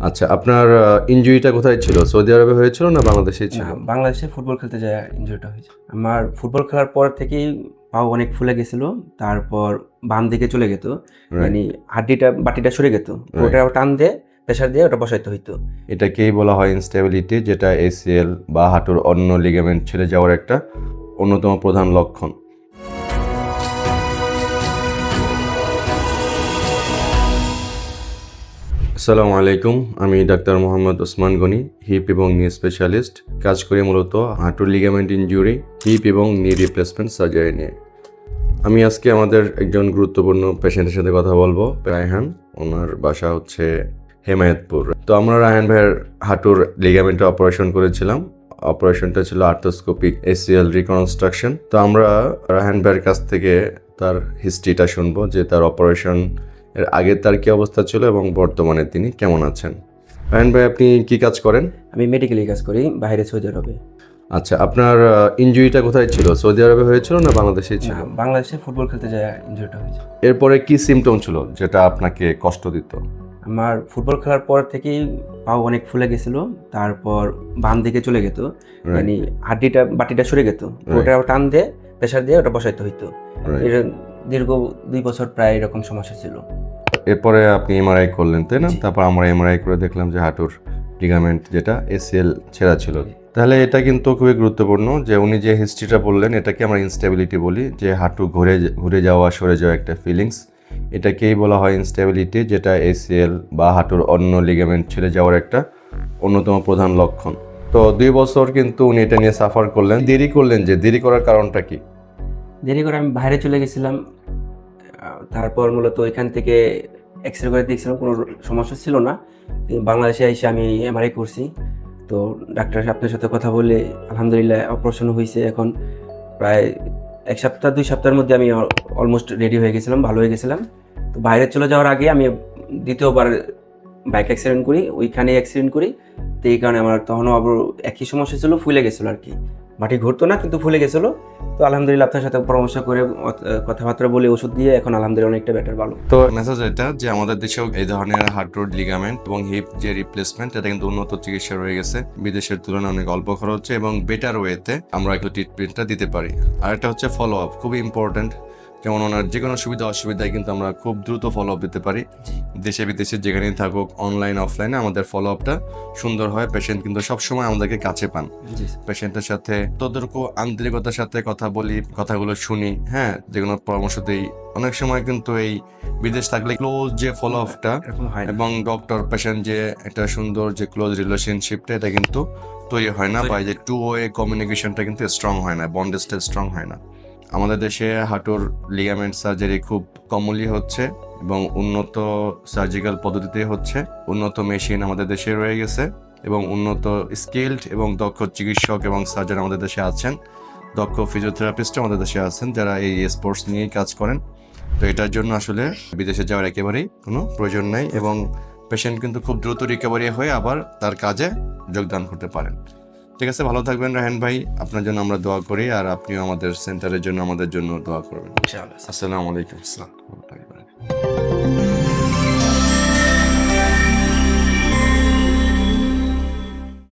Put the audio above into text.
আচ্ছা আপনার ইনজুরিটা কোথায় ছিল? সৌদি আরবে হয়েছিল না বাংলাদেশে ছিল? বাংলাদেশে ফুটবল খেলতে যায় ইনজুরিটা হয়েছে। আমার ফুটবল খেলার পর থেকেই পাও অনেক ফুলে গেছিল তারপর বাম দিকে চলে যেত মানে হাড্ডিটা বাটিটা সরে যেত ওটা টান দিয়ে প্রেশার দিয়ে ওটা বসাইতে হইতো। এটাকেই বলা হয় ইনস্টেবিলিটি যেটা এসিএল বা হাঁটুর অন্য লিগামেন্ট ছেড়ে যাওয়ার একটা অন্যতম প্রধান লক্ষণ। আসসালামু আলাইকুম, আমি ডাক্তার মোহাম্মদ ওসমান গনি, হিপ এবং নি স্পেশালিস্ট। কাজ করি মূলত হাঁটুর লিগামেন্ট ইনজুরি হিপ এবং নি রিপ্লেসমেন্ট সার্জারি নিয়ে। আমি আজকে আমাদের একজন গুরুত্বপূর্ণ পেশেন্টের সাথে কথা বলব, রায়হান। ওনার বাসা হচ্ছে হেমায়তপুর। তো আমরা রায়হান ভাইয়ের হাঁটুর লিগামেন্টে অপারেশন করেছিলাম। অপারেশনটা ছিল আর্থোস্কোপিক এসিএল রিকনস্ট্রাকশন তো আমরা রায়হান ভাইয়ের কাছ থেকে তার হিস্ট্রিটা শুনব, যে তার অপারেশন এর আগে তার কি অবস্থা ছিল এবং বর্তমানে তিনি কেমন আছেন? রায়হান ভাই আপনি কি কাজ করেন? আমি মেডিকেলে কাজ করি বাইরে সৌদি আরবে। আচ্ছা আপনার ইনজুরিটা কোথায় ছিল? সৌদি আরবে হয়েছিল না বাংলাদেশে ছিল? বাংলাদেশে ফুটবল খেলতে যায় ইনজুরিটা হয়েছে। এরপরে কি সিমটম ছিল যেটা আপনাকে কষ্ট দিত? আমার ফুটবল খেলার পর থেকেই পাও অনেক ফুলে গেছিল তারপর বাম দিকে চলে যেত মানে হাড্ডিটা বাটিটা সরে যেত ওটা টান দিয়ে প্রেশার দিয়ে ওটা বসাইতে হইতো। এর দীর্ঘ দুই বছর প্রায় এরকম সমস্যা ছিল। এরপরে আপনি এমআরআই করলেন তাই না। তারপর আমরা এমআরআই করে দেখলাম যে হাঁটুর লিগামেন্ট যেটা এসিএল ছেঁড়া ছিল। তাহলে এটা কিন্তু খুবই গুরুত্বপূর্ণ যে উনি যে হিস্ট্রিটা বললেন এটাকে আমরা ইনস্টেবিলিটি বলি যে হাঁটু ঘুরে ঘুরে যাওয়া সরে যাওয়া একটা ফিলিংস এটাকেই বলা হয় ইনস্টেবিলিটি যেটা এসিএল বা হাঁটুর অন্য লিগামেন্ট ছেড়ে যাওয়ার একটা অন্যতম প্রধান লক্ষণ। তো দুই বছর কিন্তু উনি এটা নিয়ে সাফার করলেন। দেরি করলেন যে দেরি করার কারণটা কি? দেরি করে আমি বাইরে চলে গেছিলাম। তারপর মূলত ওইখান থেকে এক্স রে করে দেখছিলাম, কোনো সমস্যা ছিল না। বাংলাদেশে এসে আমি এমআরআই করছি। তো ডাক্তার আপনার সাথে কথা বলে আলহামদুলিল্লাহ অপারেশন হয়েছে এখন। প্রায় এক সপ্তাহ, দুই সপ্তাহের মধ্যে আমি অলমোস্ট রেডি হয়ে গেছিলাম, ভালো হয়ে গেছিলাম। তো বাইরে চলে যাওয়ার আগে আমি দ্বিতীয়বার বাইক অ্যাক্সিডেন্ট করি ওইখানে অ্যাক্সিডেন্ট করি। তো এই কারণে আমার তখনও আবার একই সমস্যা ছিল, ফুলে গেছিল আর কি। মাটি ঘুরতো না, কিন্তু ফুলে গেছিল। তো আলহামদুলিল্লাহ আপনার সাথে পরামর্শ করে, কথাবার্তা বলে ওষুধ দিয়ে এখন আলহামদুলিল্লাহ অনেকটা বেটার ভালো। তো মেসেজ এটা যে আমাদের দেশেও এই ধরনের হার্ট রোড লিগামেন্ট এবং হিপ যে রিপ্লেসমেন্ট এটা কিন্তু উন্নত চিকিৎসা রয়ে গেছে। বিদেশের তুলনায় অনেক অল্প খরচে এবং বেটার ওয়েতে আমরা একটু ট্রিটমেন্টটা দিতে পারি। আর একটা হচ্ছে ফলো আপ খুবই ইম্পর্টেন্ট যেমন ওনার যে কোনো সুবিধা অসুবিধায় কিন্তু আমরা খুব দ্রুত ফলো আপ দিতে পারি। দেশে বিদেশে যেখানেই থাকুক অনলাইন অফলাইনে আমাদের ফলো আপটা সুন্দর হয়। পেশেন্ট কিন্তু সবসময় আমাদেরকে কাছে পান। পেশেন্টের সাথে ততটুকু আন্তরিকতার সাথে কথা বলি কথাগুলো শুনি হ্যাঁ যে কোনো পরামর্শ দিই। অনেক সময় কিন্তু এই বিদেশ থাকলে ক্লোজ যে ফলো আপটা এবং ডক্টর পেশেন্ট যে একটা সুন্দর যে ক্লোজ রিলেশনশিপটা এটা কিন্তু তৈরি হয় না বা যে টু ওয়ে কমিউনিকেশনটা কিন্তু স্ট্রং হয় না বন্ডেজটা স্ট্রং হয় না। আমাদের দেশে হাঁটুর লিগামেন্ট সার্জারি খুব কমনলি হচ্ছে এবং উন্নত সার্জিক্যাল পদ্ধতিতে হচ্ছে। উন্নত মেশিন আমাদের দেশে রয়ে গেছে এবং উন্নত স্কিল্ড এবং দক্ষ চিকিৎসক এবং সার্জন আমাদের দেশে আছেন। দক্ষ ফিজিওথেরাপিস্ট আমাদের দেশে আছেন যারা এই স্পোর্টস নিয়েই কাজ করেন। তো এটার জন্য আসলে বিদেশে যাওয়ার একেবারেই কোনো প্রয়োজন নেই এবং পেশেন্ট কিন্তু খুব দ্রুত রিকভারি হয়ে আবার তার কাজে যোগদান করতে পারেন। ঠিক আছে ভালো থাকবেন রাহেন ভাই। আপনার জন্য আমরা দোয়া করি আর আপনিও আমাদের সেন্টারের জন্য আমাদের জন্য দোয়া করবেন। আসসালামু আলাইকুম আসসালাম